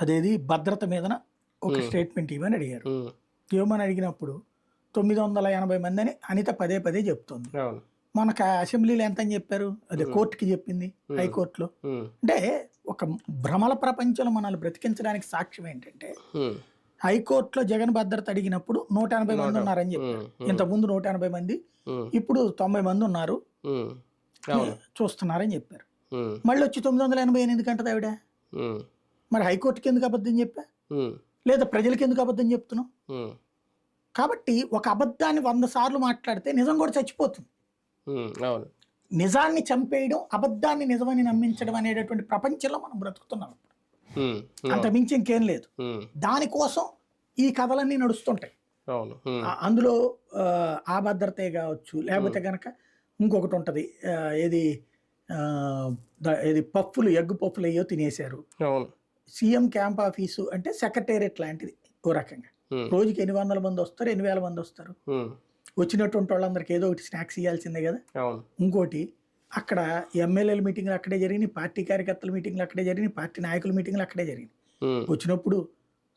అదేది? భద్రత మీదన ఒక. స్టేట్మెంట్ ఇవ్వని అడిగారు. ఇవ్వమని అడిగినప్పుడు తొమ్మిది వందల ఎనభై మంది అని అనిత పదే పదే చెప్తుంది. మనకు అసెంబ్లీలో ఎంత అని చెప్పారు? అదే. కోర్టుకి చెప్పింది. హైకోర్టులో. అంటే ఒక భ్రమల ప్రపంచంలో మనల్ని బ్రతికించడానికి సాక్ష్యం ఏంటంటే హైకోర్టులో జగన్ భద్రత అడిగినప్పుడు నూట ఎనభై మంది ఉన్నారని చెప్పారు. ఇంతకుముందు నూట ఎనభై మంది ఇప్పుడు తొంభై మంది ఉన్నారు. చూస్తున్నారని చెప్పారు. మళ్ళీ వచ్చి తొమ్మిది వందల ఎనభై ఎనిమిది అంటది ఆవిడ మరి హైకోర్టుకి ఎందుకు అబద్ధం చెప్పా? లేదా ప్రజలకి ఎందుకు అబద్ధం చెప్తున్నావు? కాబట్టి ఒక అబద్ధాన్ని వంద సార్లు మాట్లాడితే నిజం కూడా చచ్చిపోతుంది. నిజాన్ని చంపేయడం అబద్ధాన్ని నిజమని నమ్మించడం అనేటటువంటి ప్రపంచంలో మనం బ్రతుకుతున్నాం ఇప్పుడు. అంత మించి ఇంకేం లేదు. దానికోసం ఈ కథలన్నీ నడుస్తుంటాయి. అందులో ఆ, భద్రతే కావచ్చు లేకపోతే కనుక ఇంకొకటి ఉంటుంది. ఏది? ఆ, ద- ఏది పప్పులు ఎగ్గు పప్పులు అయ్యో తినేశారు. సీఎం క్యాంప్ ఆఫీసు అంటే సెక్రటేరియట్ లాంటిది ఓ రకంగా. రోజుకి ఎన్ని వందల మంది వస్తారు ఎన్ని వేల మంది వస్తారు. వచ్చినటువంటి వాళ్ళందరికీ ఏదో ఒకటి స్నాక్స్ ఇవ్వాల్సిందే కదా. ఇంకోటి అక్కడ ఎమ్మెల్యేల మీటింగ్లు అక్కడే జరిగినాయి పార్టీ కార్యకర్తల మీటింగ్లు అక్కడే జరిగినాయి పార్టీ నాయకుల మీటింగ్లు అక్కడే జరిగినాయి. వచ్చినప్పుడు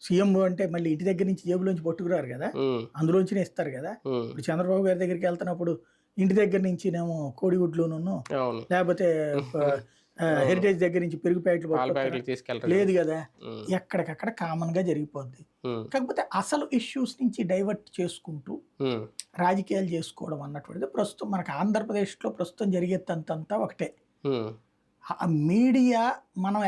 సీఎం అంటే మళ్ళీ ఇంటి దగ్గర నుంచి జేబులోంచి పట్టుకురారు కదా. అందులోంచినే ఇస్తారు కదా. ఇప్పుడు చంద్రబాబు గారి దగ్గరికి వెళ్తున్నప్పుడు ఇంటి దగ్గర నుంచి నేమో కోడిగుడ్లును లేకపోతే హెరిటేజ్ దగ్గర నుంచి పెరుగు ప్యాకెట్లు లేదు కదా. ఎక్కడికక్కడ కామన్గా జరిగిపోద్ది కాకపోతే అసలు ఇష్యూస్ నుంచి డైవర్ట్ చేసుకుంటూ రాజకీయాలు చేసుకోవడం అన్నటువంటిది ప్రస్తుతం మనకు ఆంధ్రప్రదేశ్లో ప్రస్తుతం జరిగేదంతా ఒకటే. మీడియా మనం